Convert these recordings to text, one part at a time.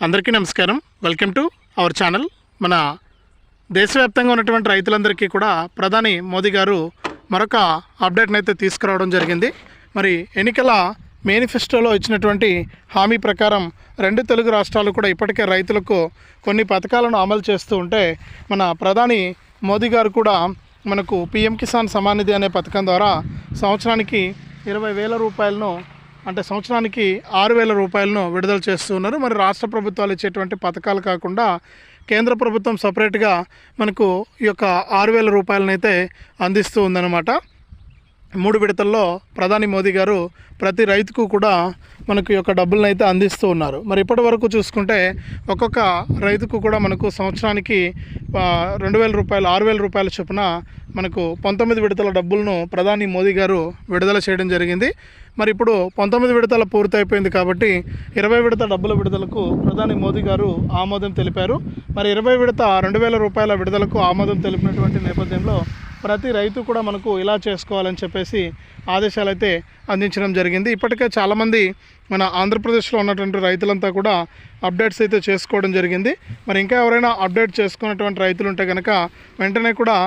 అందరికీ నమస్కారం. Welcome to our channel మన దేశవ్యాప్తంగా ఉన్నటువంటి రైతులందరికీ కూడా ప్రధాని మోదీ గారు మరొక అప్డేట్ని అయితే తీసుకురావడం జరిగింది. మరి ఎన్నికల మేనిఫెస్టోలో ఇచ్చినటువంటి హామీ ప్రకారం రెండు తెలుగు రాష్ట్రాలు కూడా ఇప్పటికే రైతులకు కొన్ని పథకాలను అమలు చేస్తూ ఉంటే మన ప్రధాని మోదీ గారు కూడా మనకు పిఎం కిసాన్ సమానిధి అనే పథకం ద్వారా సంవత్సరానికి ఇరవై వేల రూపాయలను అంటే సంవత్సరానికి ఆరు వేల రూపాయలను విడుదల చేస్తున్నారు మరి రాష్ట్ర ప్రభుత్వాలు ఇచ్చేటువంటి పథకాలు కాకుండా కేంద్ర ప్రభుత్వం సపరేట్గా మనకు ఈ యొక్క ఆరు వేల రూపాయలనైతే అందిస్తూ ఉందన్నమాట. మూడు విడతల్లో ప్రధాని మోదీ గారు ప్రతి రైతుకు కూడా మనకు యొక్క డబ్బులను అయితే అందిస్తూ ఉన్నారు. మరి ఇప్పటి వరకు చూసుకుంటే ఒక్కొక్క రైతుకు కూడా మనకు సంవత్సరానికి రెండు వేల రూపాయలు ఆరు వేల రూపాయల చొప్పున మనకు పంతొమ్మిది విడతల డబ్బులను ప్రధాని మోదీ గారు విడుదల చేయడం జరిగింది. మరి ఇప్పుడు పంతొమ్మిది విడతల పూర్తయిపోయింది కాబట్టి ఇరవై విడత డబ్బుల విడుదలకు ప్రధాని మోదీ గారు ఆమోదం తెలిపారు. మరి ఇరవై విడత రెండు వేల రూపాయల విడుదలకు ఆమోదం తెలిపినటువంటి నేపథ్యంలో ప్రతి రైతు కూడా మనకు ఇలా చేసుకోవాలని చెప్పేసి ఆదేశాలు అయితే అందించడం జరిగింది. ఇప్పటికే చాలామంది మన ఆంధ్రప్రదేశ్లో ఉన్నటువంటి రైతులంతా కూడా అప్డేట్స్ అయితే చేసుకోవడం జరిగింది. మరి ఇంకా ఎవరైనా అప్డేట్ చేసుకున్నటువంటి రైతులు ఉంటే కనుక వెంటనే కూడా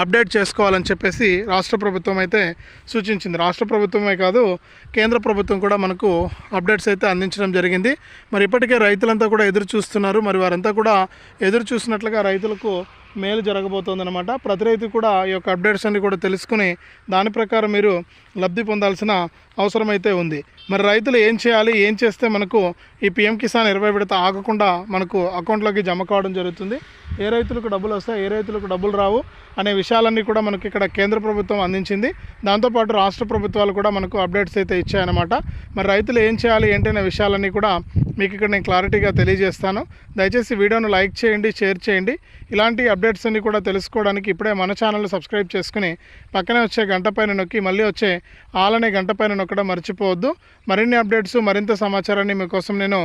అప్డేట్ చేసుకోవాలని చెప్పేసి రాష్ట్ర ప్రభుత్వం అయితే సూచించింది. రాష్ట్ర ప్రభుత్వమే కాదు కేంద్ర ప్రభుత్వం కూడా మనకు అప్డేట్స్ అయితే అందించడం జరిగింది. మరి ఇప్పటికే రైతులంతా కూడా ఎదురు చూస్తున్నారు. మరి వారంతా కూడా ఎదురు చూసినట్లుగా రైతులకు మేలు జరగబోతోందనమాట ప్రతి రైతు కూడా ఈ యొక్క అప్డేట్స్ అన్ని కూడా తెలుసుకుని దాని ప్రకారం మీరు లబ్ధి పొందాల్సిన అవసరం అయితే ఉంది. మరి రైతులు ఏం చేయాలి ఏం చేస్తే మనకు ఈ పిఎం కిసాన్ ఇరవై విడత ఆగకుండా మనకు అకౌంట్లోకి జమ కావడం జరుగుతుంది. ఏ రైతులకు డబ్బులు వస్తాయి ఏ రైతులకు డబ్బులు రావు అనే విషయాలన్నీ కూడా మనకి ఇక్కడ కేంద్ర ప్రభుత్వం అందించింది. దాంతోపాటు రాష్ట్ర ప్రభుత్వాలు కూడా మనకు అప్డేట్స్ అయితే ఇచ్చాయన్నమాట. మరి రైతులు ఏం చేయాలి ఏంటనే విషయాలన్నీ కూడా మీకు ఇక్కడ నేను క్లారిటీగా తెలియజేస్తాను. దయచేసి వీడియోను లైక్ చేయండి షేర్ చేయండి. ఇలాంటి అప్డేట్స్ అన్ని కూడా తెలుసుకోవడానికి ఇప్పుడే మన ఛానల్ సబ్స్క్రైబ్ చేసుకుని పక్కనే వచ్చే గంట పైన నొక్కి మళ్ళీ వచ్చే ఆలనే గంట పైన నొక్కడం మర్చిపోవద్దు. మరిన్ని అప్డేట్స్ మరింత సమాచారాన్ని మీకోసం నేను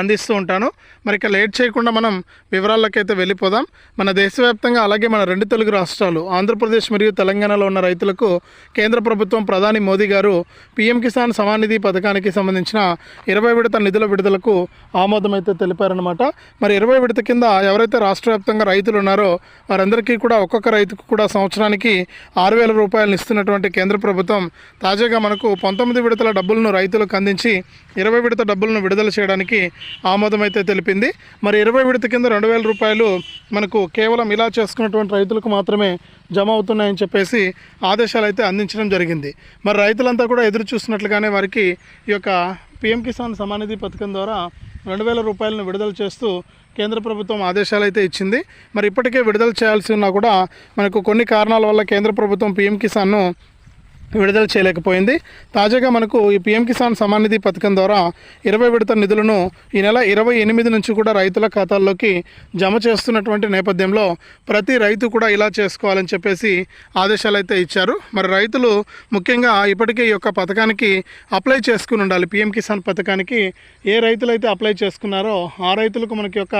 అందిస్తూ ఉంటాను. మరి ఇక లేట్ చేయకుండా మనం వివరాల్లోకైతే వెళ్ళిపోదాం. మన దేశవ్యాప్తంగా అలాగే మన రెండు తెలుగు రాష్ట్రాలు ఆంధ్రప్రదేశ్ మరియు తెలంగాణలో ఉన్న రైతులకు కేంద్ర ప్రభుత్వం ప్రధాని మోదీ గారు పీఎం కిసాన్ సమానిధి పథకానికి సంబంధించిన ఇరవై విడత నిధుల విడుదలకు ఆమోదం అయితే తెలిపారనమాట మరి ఇరవై విడత కింద ఎవరైతే రాష్ట్ర వ్యాప్తంగా రైతులు ఉన్నారో వారందరికీ కూడా ఒక్కొక్క రైతుకు కూడా సంవత్సరానికి ఆరు వేల రూపాయలు ఇస్తున్నటువంటి కేంద్ర ప్రభుత్వం తాజాగా మనకు పంతొమ్మిది విడతల డబ్బులను రైతులకు అందించి ఇరవై విడత డబ్బులను విడుదల చేయడానికి ఆమోదం అయితే తెలిపింది. మరి ఇరవై విడత కింద రెండు వేల రూపాయలు మనకు కేవలం ఇలా చేసుకున్నటువంటి రైతులకు మాత్రమే జమ అవుతున్నాయని చెప్పేసి ఆదేశాలు అయితే అందించడం జరిగింది. మరి రైతులంతా కూడా ఎదురు చూస్తున్నట్లుగానే వారికి ఈ యొక్క పిఎం కిసాన్ సమానిధి పథకం ద్వారా రెండు వేల రూపాయలను విడుదల చేస్తూ కేంద్ర ప్రభుత్వం ఆదేశాలు అయితే ఇచ్చింది. మరి ఇప్పటికే విడుదల చేయాల్సి ఉన్నా కూడా మనకు కొన్ని కారణాల వల్ల కేంద్ర ప్రభుత్వం పిఎం కిసాన్ను విడుదల చేయలేకపోయింది. తాజాగా మనకు ఈ పీఎం కిసాన్ సమాన్ నిధి పథకం ద్వారా ఇరవై విడత నిధులను ఈ నెల ఇరవై ఎనిమిది నుంచి కూడా రైతుల ఖాతాల్లోకి జమ చేస్తున్నటువంటి నేపథ్యంలో ప్రతి రైతు కూడా ఇలా చేసుకోవాలని చెప్పేసి ఆదేశాలు అయితే ఇచ్చారు. మరి రైతులు ముఖ్యంగా ఇప్పటికే ఈ యొక్క పథకానికి అప్లై చేసుకుని ఉండాలి. పీఎం కిసాన్ పథకానికి ఏ రైతులైతే అప్లై చేసుకున్నారో ఆ రైతులకు మనకి యొక్క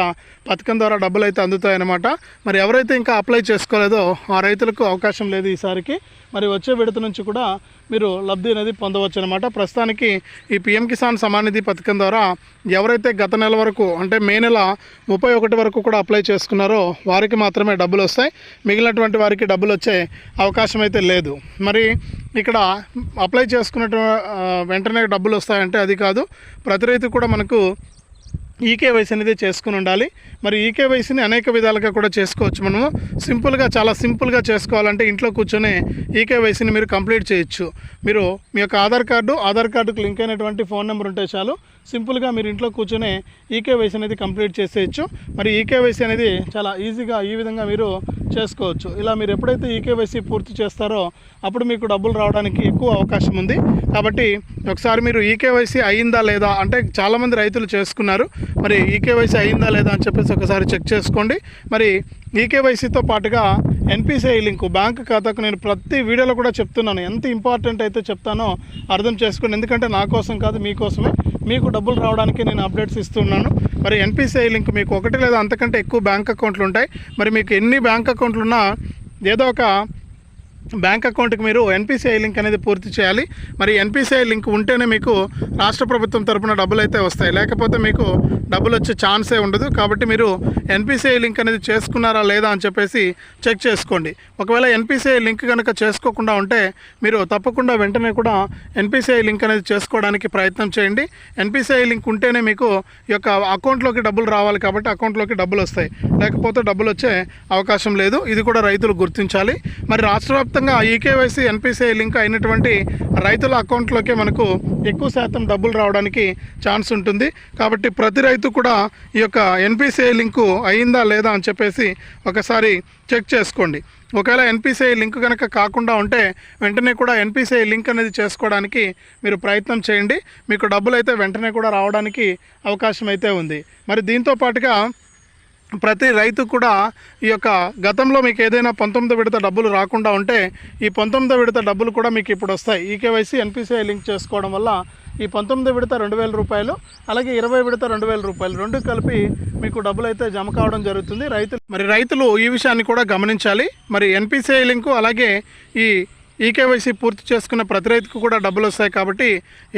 పథకం ద్వారా డబ్బులు అయితే అందుతాయన్నమాట. మరి ఎవరైతే ఇంకా అప్లై చేసుకోలేదో ఆ రైతులకు అవకాశం లేదు ఈసారికి. మరి వచ్చే విడత నుంచి కూడా మీరు లబ్ధి అనేది పొందవచ్చు అనమాట ప్రస్తుతానికి ఈ పిఎం కిసాన్ సమాన్ నిధి పథకం ద్వారా ఎవరైతే గత నెల వరకు అంటే మే నెల ముప్పై ఒకటి వరకు కూడా అప్లై చేసుకున్నారో వారికి మాత్రమే డబ్బులు వస్తాయి. మిగిలినటువంటి వారికి డబ్బులు వచ్చే అవకాశం అయితే లేదు. మరి ఇక్కడ అప్లై చేసుకున్నటువంటి వెంటనే డబ్బులు వస్తాయంటే అది కాదు. ప్రతి రైతు కూడా మనకు ఈకేవైసీ అనేది చేసుకుని ఉండాలి. మరి ఈకేవైసీని అనేక విధాలుగా కూడా చేసుకోవచ్చు మనము. సింపుల్గా చాలా సింపుల్గా చేసుకోవాలంటే ఇంట్లో కూర్చొని ఈకేవైసీని మీరు కంప్లీట్ చేయొచ్చు. మీరు మీ యొక్క ఆధార్ కార్డు ఆధార్ కార్డుకు లింక్ అయినటువంటి ఫోన్ నెంబర్ ఉంటే చాలు. సింపుల్గా మీరు ఇంట్లో కూర్చొని ఈకేవైసీ అనేది కంప్లీట్ చేసేయచ్చు. మరి ఈకేవైసీ అనేది చాలా ఈజీగా ఈ విధంగా మీరు చేసుకోవచ్చు. ఇలా మీరు ఎప్పుడైతే ఈకేవైసీ పూర్తి చేస్తారో అప్పుడు మీకు డబ్బులు రావడానికి ఎక్కువ అవకాశం ఉంది. కాబట్టి ఒకసారి మీరు ఈకేవైసీ అయిందా లేదా అంటే చాలామంది రైతులు చేసుకున్నారు. మరి ఈకేవైసీ అయిందా లేదా అని చెప్పేసి ఒకసారి చెక్ చేసుకోండి. మరి ఈకేవైసీతో పాటుగా ఎన్పిసిఐ లింకు బ్యాంక్ ఖాతాకు నేను ప్రతి వీడియోలో కూడా చెప్తున్నాను. ఎంత ఇంపార్టెంట్ అయితే చెప్తానో అర్థం చేసుకోండి ఎందుకంటే నా కోసం కాదు మీకోసమే మీకు డబ్బులు రావడానికి నేను అప్డేట్స్ ఇస్తున్నాను. మరి ఎన్పిసిఐ లింక్ మీకు ఒకటి లేదా అంతకంటే ఎక్కువ బ్యాంక్ అకౌంట్లు ఉంటాయి. మరి మీకు ఎన్ని బ్యాంక్ అకౌంట్లు ఉన్నా ఏదో ఒక బ్యాంక్ అకౌంట్కి మీరు ఎన్పిసిఐ లింక్ అనేది పూర్తి చేయాలి. మరి ఎన్పిసిఐ లింక్ ఉంటేనే మీకు రాష్ట్ర ప్రభుత్వం తరపున డబ్బులు అయితే వస్తాయి. లేకపోతే మీకు డబ్బులు వచ్చే ఛాన్సే ఉండదు. కాబట్టి మీరు ఎన్పిసిఐ లింక్ అనేది చేసుకున్నారా లేదా అని చెప్పేసి చెక్ చేసుకోండి. ఒకవేళ ఎన్పిసిఐ లింక్ కనుక చేసుకోకుండా ఉంటే మీరు తప్పకుండా వెంటనే కూడా ఎన్పిసిఐ లింక్ అనేది చేసుకోవడానికి ప్రయత్నం చేయండి. ఎన్పిసిఐ లింక్ ఉంటేనే మీకు ఈ యొక్క అకౌంట్లోకి డబ్బులు రావాలి కాబట్టి అకౌంట్లోకి డబ్బులు వస్తాయి. లేకపోతే డబ్బులు వచ్చే అవకాశం లేదు. ఇది కూడా రైతులు గుర్తించాలి. మరి రాష్ట్ర మొత్తంగా ఈకేవైసీ ఎన్పిసిఐ లింక్ అయినటువంటి రైతుల అకౌంట్లోకే మనకు ఎక్కువ శాతం డబ్బులు రావడానికి ఛాన్స్ ఉంటుంది. కాబట్టి ప్రతి రైతు కూడా ఈ యొక్క ఎన్పిసిఐ లింకు అయిందా లేదా అని చెప్పేసి ఒకసారి చెక్ చేసుకోండి. ఒకవేళ ఎన్పిసిఐ లింక్ కనుక కాకుండా ఉంటే వెంటనే కూడా ఎన్పిసిఐ లింక్ అనేది చేసుకోవడానికి మీరు ప్రయత్నం చేయండి. మీకు డబ్బులు అయితే వెంటనే కూడా రావడానికి అవకాశం అయితే ఉంది. మరి దీంతో పాటుగా ప్రతి రైతు కూడా ఈ యొక్క గతంలో మీకు ఏదైనా పంతొమ్మిది విడత డబ్బులు రాకుండా ఉంటే ఈ పంతొమ్మిది విడత డబ్బులు కూడా మీకు ఇప్పుడు వస్తాయి. ఈకేవైసీ ఎన్పిసిఐ లింక్ చేసుకోవడం వల్ల ఈ పంతొమ్మిది విడత రెండు వేల రూపాయలు అలాగే ఇరవై విడత రెండు వేల రూపాయలు రెండు కలిపి మీకు డబ్బులు అయితే జమ కావడం జరుగుతుంది. రైతులు మరి రైతులు ఈ విషయాన్ని కూడా గమనించాలి. మరి ఎన్పిసిఐ లింకు అలాగే ఈ ఈకేవైసీ పూర్తి చేసుకున్న ప్రతి రైతుకు కూడా డబ్బులు వస్తాయి కాబట్టి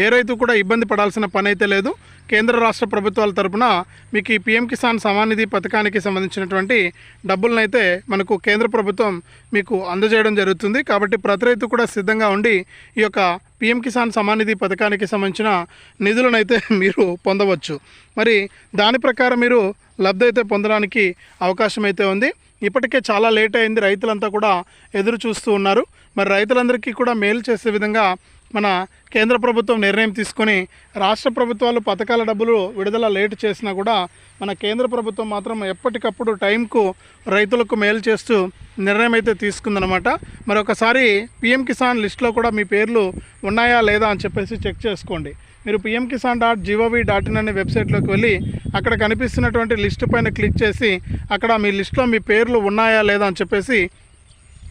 ఏ రైతు కూడా ఇబ్బంది పడాల్సిన పని అయితే లేదు. కేంద్ర రాష్ట్ర ప్రభుత్వాల తరపున మీకు ఈ పిఎం కిసాన్ సమానిధి పథకానికి సంబంధించినటువంటి డబ్బులనైతే అయితే మనకు కేంద్ర ప్రభుత్వం మీకు అందజేయడం జరుగుతుంది. కాబట్టి ప్రతి రైతు కూడా సిద్ధంగా ఉండి ఈ యొక్క పిఎం కిసాన్ సమానిధి పథకానికి సంబంధించిన నిధులనైతే మీరు పొందవచ్చు. మరి దాని ప్రకారం మీరు లబ్ధి అయితే పొందడానికి అవకాశం అయితే ఉంది. ఇప్పటికే చాలా లేట్ అయింది. రైతులంతా కూడా ఎదురు చూస్తూ ఉన్నారు. మరి రైతులందరికీ కూడా మేలు చేసే విధంగా మన కేంద్ర ప్రభుత్వం నిర్ణయం తీసుకొని రాష్ట్ర ప్రభుత్వాలు పథకాల డబ్బులు విడుదల లేట్ చేసినా కూడా మన కేంద్ర ప్రభుత్వం మాత్రం ఎప్పటికప్పుడు టైంకు రైతులకు మేలు చేస్తూ నిర్ణయం అయితే తీసుకుందనమాట మరొకసారి పిఎం కిసాన్ లిస్ట్లో కూడా మీ పేర్లు ఉన్నాయా లేదా అని చెప్పేసి చెక్ చేసుకోండి. మీరు PM Kisan dot GOV dot in అనే వెబ్సైట్లోకి వెళ్ళి అక్కడ కనిపిస్తున్నటువంటి లిస్ట్ పైన క్లిక్ చేసి అక్కడ మీ లిస్ట్లో మీ పేర్లు ఉన్నాయా లేదా అని చెప్పేసి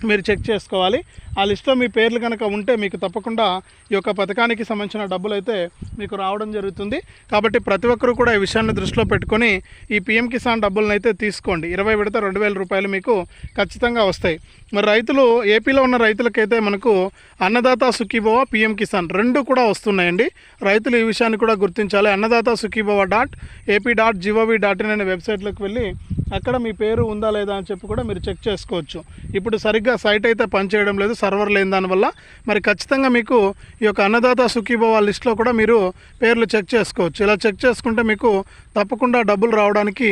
మీరు చెక్ చేసుకోవాలి. ఆ లిస్ట్లో మీ పేర్లు కనుక ఉంటే మీకు తప్పకుండా ఈ యొక్క పథకానికి సంబంధించిన డబ్బులు అయితే మీకు రావడం జరుగుతుంది. కాబట్టి ప్రతి ఒక్కరూ కూడా ఈ విషయాన్ని దృష్టిలో పెట్టుకొని ఈ పిఎం కిసాన్ డబ్బులను అయితే తీసుకోండి. ఇరవై విడత రెండు వేల రూపాయలు మీకు ఖచ్చితంగా వస్తాయి. మరి రైతులు ఏపీలో ఉన్న రైతులకైతే మనకు అన్నదాత సుఖీభవ పిఎం కిసాన్ రెండు కూడా వస్తున్నాయండి. రైతులు ఈ విషయాన్ని కూడా గుర్తించాలి. Annadata Sukhibhava dot AP dot GOV dot in అనే వెబ్సైట్లోకి వెళ్ళి అక్కడ మీ పేరు ఉందా లేదా అని చెప్పి కూడా మీరు చెక్ చేసుకోవచ్చు. ఇప్పుడు సరిగ్గా సైట్ అయితే పనిచేయడం లేదు. సర్వర్ లేని దానివల్ల మరి ఖచ్చితంగా మీకు ఈ యొక్క అన్నదాత సుఖీభవ లిస్ట్లో కూడా మీరు పేర్లు చెక్ చేసుకోవచ్చు. ఇలా చెక్ చేసుకుంటే మీకు తప్పకుండా డబ్బులు రావడానికి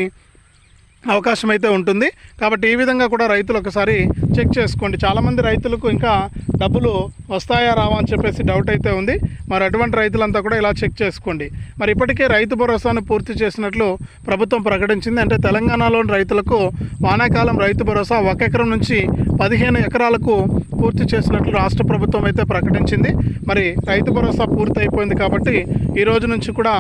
అవకాశం అయితే ఉంటుంది. కాబట్టి ఈ విధంగా కూడా రైతులు ఒకసారి చెక్ చేసుకోండి. చాలామంది రైతులకు ఇంకా డబ్బులు వస్తాయా రావా అని చెప్పేసి డౌట్ అయితే ఉంది. మరి అటువంటి రైతులంతా కూడా ఇలా చెక్ చేసుకోండి. మరి ఇప్పటికే రైతు భరోసాను పూర్తి చేసినట్లు ప్రభుత్వం ప్రకటించింది. అంటే తెలంగాణలోని రైతులకు వానాకాలం రైతు భరోసా ఒక ఎకరం నుంచి పదిహేను ఎకరాలకు పూర్తి చేసినట్లు రాష్ట్ర ప్రభుత్వం అయితే ప్రకటించింది. మరి రైతు భరోసా పూర్తి అయిపోయింది కాబట్టి ఈ రోజు నుంచి కూడా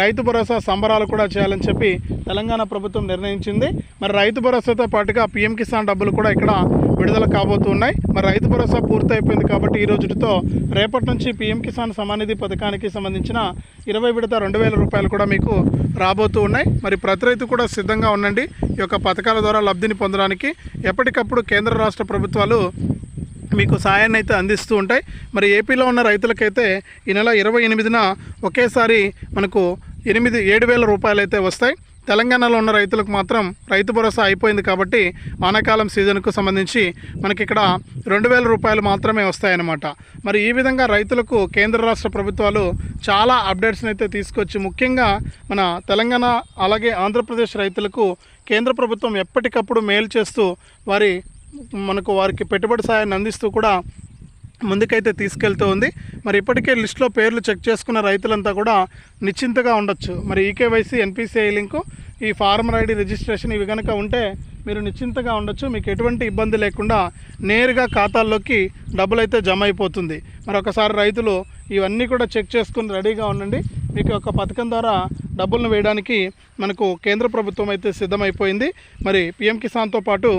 రైతు భరోసా సంబరాలు కూడా చేయాలని చెప్పి తెలంగాణ ప్రభుత్వం నిర్ణయించింది. మరి రైతు భరోసాతో పాటుగా పీఎం కిసాన్ డబ్బులు కూడా ఇక్కడ విడుదల కాబోతున్నాయి. మరి రైతు భరోసా పూర్తయిపోయింది కాబట్టి ఈ రోజుతో రేపటి నుంచి పీఎం కిసాన్ సమానిధి పథకానికి సంబంధించిన ఇరవై విడత రెండు వేల రూపాయలు కూడా మీకు రాబోతూ ఉన్నాయి. మరి ప్రతి రైతు కూడా సిద్ధంగా ఉండండి. ఈ యొక్క పథకాల ద్వారా లబ్ధిని పొందడానికి ఎప్పటికప్పుడు కేంద్ర రాష్ట్ర ప్రభుత్వాలు మీకు సాయాన్ని అయితే అందిస్తూ ఉంటాయి. మరి ఏపీలో ఉన్న రైతులకైతే ఈ నెల ఇరవై ఎనిమిదిన ఒకేసారి మనకు ఎనిమిది ఏడు వేల రూపాయలు అయితే వస్తాయి. తెలంగాణలో ఉన్న రైతులకు మాత్రం రైతు భరోసా అయిపోయింది కాబట్టి వానాకాలం సీజన్కు సంబంధించి మనకి ఇక్కడ రెండు వేల రూపాయలు మాత్రమే వస్తాయన్నమాట. మరి ఈ విధంగా రైతులకు కేంద్ర రాష్ట్ర ప్రభుత్వాలు చాలా అప్డేట్స్ని అయితే తీసుకొచ్చి ముఖ్యంగా మన తెలంగాణ అలాగే ఆంధ్రప్రదేశ్ రైతులకు కేంద్ర ప్రభుత్వం ఎప్పటికప్పుడు మేలు చేస్తూ వారి మనకు వారికి పెట్టుబడి సాయాన్ని అందిస్తూ కూడా ముందుకైతే తీసుకెళ్తూ ఉంది. మరి ఇప్పటికే లిస్ట్లో పేర్లు చెక్ చేసుకున్న రైతులంతా కూడా నిశ్చింతగా ఉండొచ్చు. మరి ఈకేవైసీ ఎన్పిసిఐ లింకు ఈ ఫార్మర్ ఐడి రిజిస్ట్రేషన్ ఇవి కనుక ఉంటే మీరు నిశ్చింతగా ఉండొచ్చు. మీకు ఎటువంటి ఇబ్బంది లేకుండా నేరుగా ఖాతాల్లోకి డబ్బులు అయితే జమ అయిపోతుంది. మరి ఒకసారి రైతులు ఇవన్నీ కూడా చెక్ చేసుకుని రెడీగా ఉండండి. మీకు ఒక పథకం ద్వారా డబ్బులను వేయడానికి మనకు కేంద్ర ప్రభుత్వం అయితే సిద్ధమైపోయింది. మరి పిఎం కిసాన్తో పాటు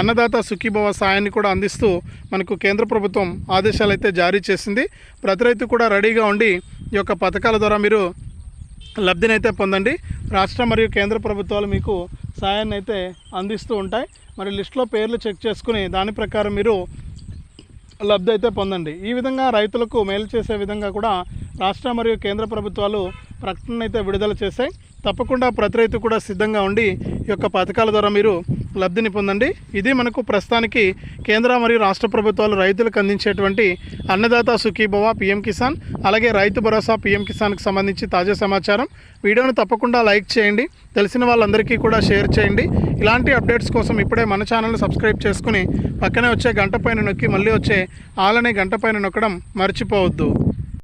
అన్నదాత సుఖీభవ సాయాన్ని కూడా అందిస్తూ మనకు కేంద్ర ప్రభుత్వం ఆదేశాలు అయితే జారీ చేసింది. ప్రతి రైతు కూడా రెడీగా ఉండి ఈ యొక్క పథకాల ద్వారా మీరు లబ్ధినైతే పొందండి. రాష్ట్ర మరియు కేంద్ర ప్రభుత్వాలు మీకు సాయాన్ని అయితే అందిస్తూ ఉంటాయి. మరి లిస్ట్లో పేర్లు చెక్ చేసుకుని దాని ప్రకారం మీరు లబ్ధి అయితే పొందండి. ఈ విధంగా రైతులకు మేలు చేసే విధంగా కూడా రాష్ట్ర మరియు కేంద్ర ప్రభుత్వాలు ప్రకటన అయితే విడుదల చేశాయి. తప్పకుండా ప్రతి రైతు కూడా సిద్ధంగా ఉండి ఈ యొక్క పథకాల ద్వారా మీరు లబ్ధిని పొందండి. ఇది మనకు ప్రస్తుతానికి కేంద్ర మరియు రాష్ట్ర ప్రభుత్వాలు రైతులకు అందించేటువంటి అన్నదాత సుఖీభవ పిఎం కిసాన్ అలాగే రైతు భరోసా పిఎం కిసాన్కి సంబంధించి తాజా సమాచారం. వీడియోను తప్పకుండా లైక్ చేయండి. తెలిసిన వాళ్ళందరికీ కూడా షేర్ చేయండి. ఇలాంటి అప్డేట్స్ కోసం ఇప్పుడే మన ఛానల్ని సబ్స్క్రైబ్ చేసుకుని పక్కనే వచ్చే గంట పైన నొక్కి మళ్ళీ వచ్చే ఆలనే గంట పైన నొక్కడం మర్చిపోవద్దు.